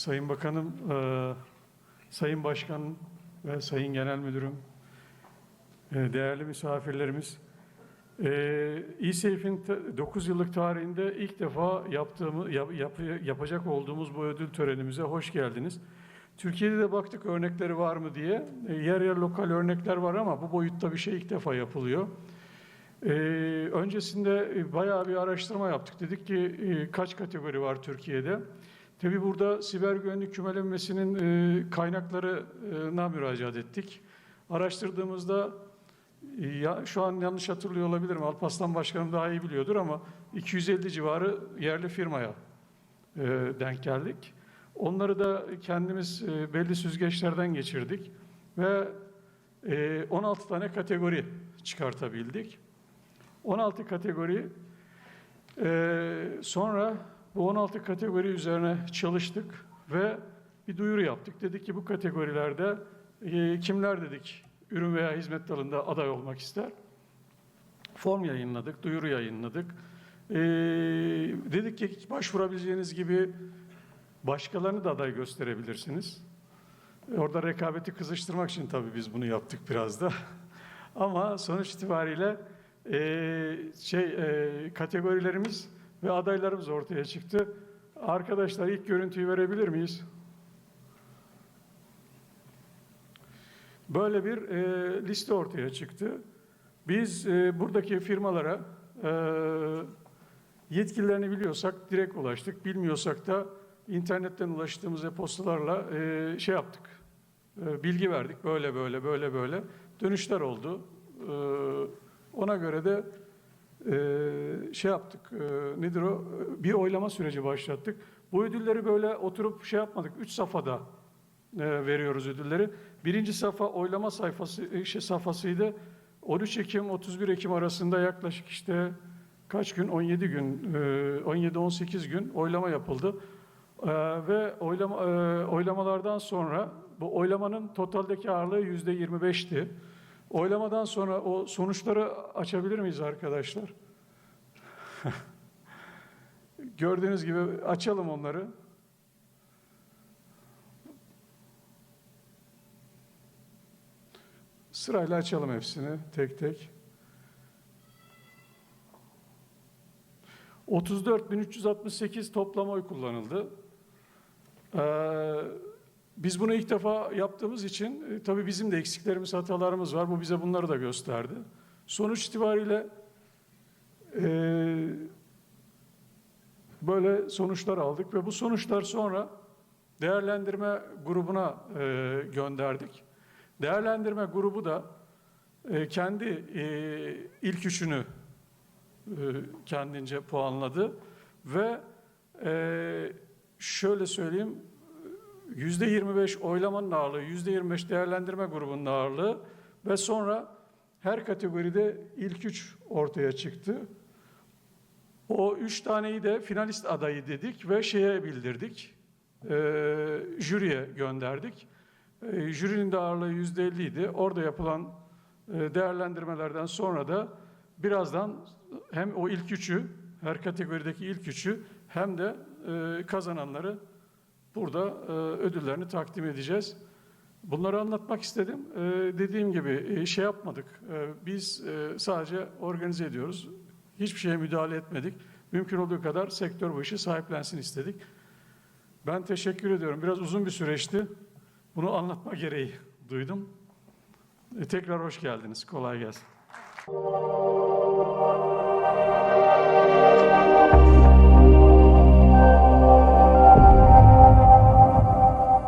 Sayın Bakanım, e, Sayın Başkan ve Sayın Genel Müdürüm, e, değerli misafirlerimiz, e, İSEYF'in 9 yıllık tarihinde ilk defa yaptığımı, yap- yap- yapacak olduğumuz bu ödül törenimize hoş geldiniz. Türkiye'de de baktık örnekleri var mı diye. E, yer yer lokal örnekler var ama bu boyutta bir şey ilk defa yapılıyor. Ee, öncesinde e, bayağı bir araştırma yaptık. Dedik ki e, kaç kategori var Türkiye'de? Tabii burada siber güvenlik kümelenmesinin e, kaynaklarına müracaat ettik. Araştırdığımızda e, ya, şu an yanlış hatırlıyor olabilirim. Alparslan Başkanım daha iyi biliyordur ama 250 civarı yerli firmaya e, denk geldik. Onları da kendimiz e, belli süzgeçlerden geçirdik ve e, 16 tane kategori çıkartabildik. 16 kategori e, sonra bu 16 kategori üzerine çalıştık ve bir duyuru yaptık. Dedik ki bu kategorilerde e, kimler dedik ürün veya hizmet dalında aday olmak ister. Form yayınladık, duyuru yayınladık. E, dedik ki başvurabileceğiniz gibi başkalarını da aday gösterebilirsiniz. E, Orada rekabeti kızıştırmak için tabii biz bunu yaptık biraz da. Ama sonuç itibariyle e, şey e, kategorilerimiz ve adaylarımız ortaya çıktı. Arkadaşlar ilk görüntüyü verebilir miyiz? Böyle bir e, liste ortaya çıktı. Biz e, buradaki firmalara e, yetkililerini biliyorsak direkt ulaştık. Bilmiyorsak da internetten ulaştığımız e-postalarla e, şey yaptık. E, bilgi verdik. Böyle böyle böyle böyle. Dönüşler oldu. E, ona göre de e, şey yaptık. E, nedir o? Bir oylama süreci başlattık. Bu ödülleri böyle oturup şey yapmadık. Üç safhada e, veriyoruz ödülleri. Birinci safa oylama sayfası e, şey safhasıydı. 13 Ekim 31 Ekim arasında yaklaşık işte kaç gün 17 gün e, 17-18 gün oylama yapıldı. Ve oylama oylamalardan sonra bu oylamanın totaldeki ağırlığı yüzde 25'ti. Oylamadan sonra o sonuçları açabilir miyiz arkadaşlar? Gördüğünüz gibi açalım onları. Sırayla açalım hepsini tek tek. 34.368 toplam oy kullanıldı. Ee, biz bunu ilk defa yaptığımız için e, tabii bizim de eksiklerimiz, hatalarımız var. Bu bize bunları da gösterdi. Sonuç itibariyle e, böyle sonuçlar aldık ve bu sonuçlar sonra değerlendirme grubuna e, gönderdik. Değerlendirme grubu da e, kendi e, ilk üçünü e, kendince puanladı ve e, şöyle söyleyeyim 25 oylamanın ağırlığı, yüzde 25 değerlendirme grubunun ağırlığı ve sonra her kategoride ilk üç ortaya çıktı. O üç taneyi de finalist adayı dedik ve şeye bildirdik, e, jüriye gönderdik. E, jürinin de ağırlığı yüzde 50 idi. Orada yapılan e, değerlendirmelerden sonra da birazdan hem o ilk üçü, her kategorideki ilk üçü hem de e, kazananları burada e, ödüllerini takdim edeceğiz. Bunları anlatmak istedim. E, dediğim gibi e, şey yapmadık. E, biz e, sadece organize ediyoruz. Hiçbir şeye müdahale etmedik. Mümkün olduğu kadar sektör bu işi sahiplensin istedik. Ben teşekkür ediyorum. Biraz uzun bir süreçti. Bunu anlatma gereği duydum. E, tekrar hoş geldiniz. Kolay gelsin.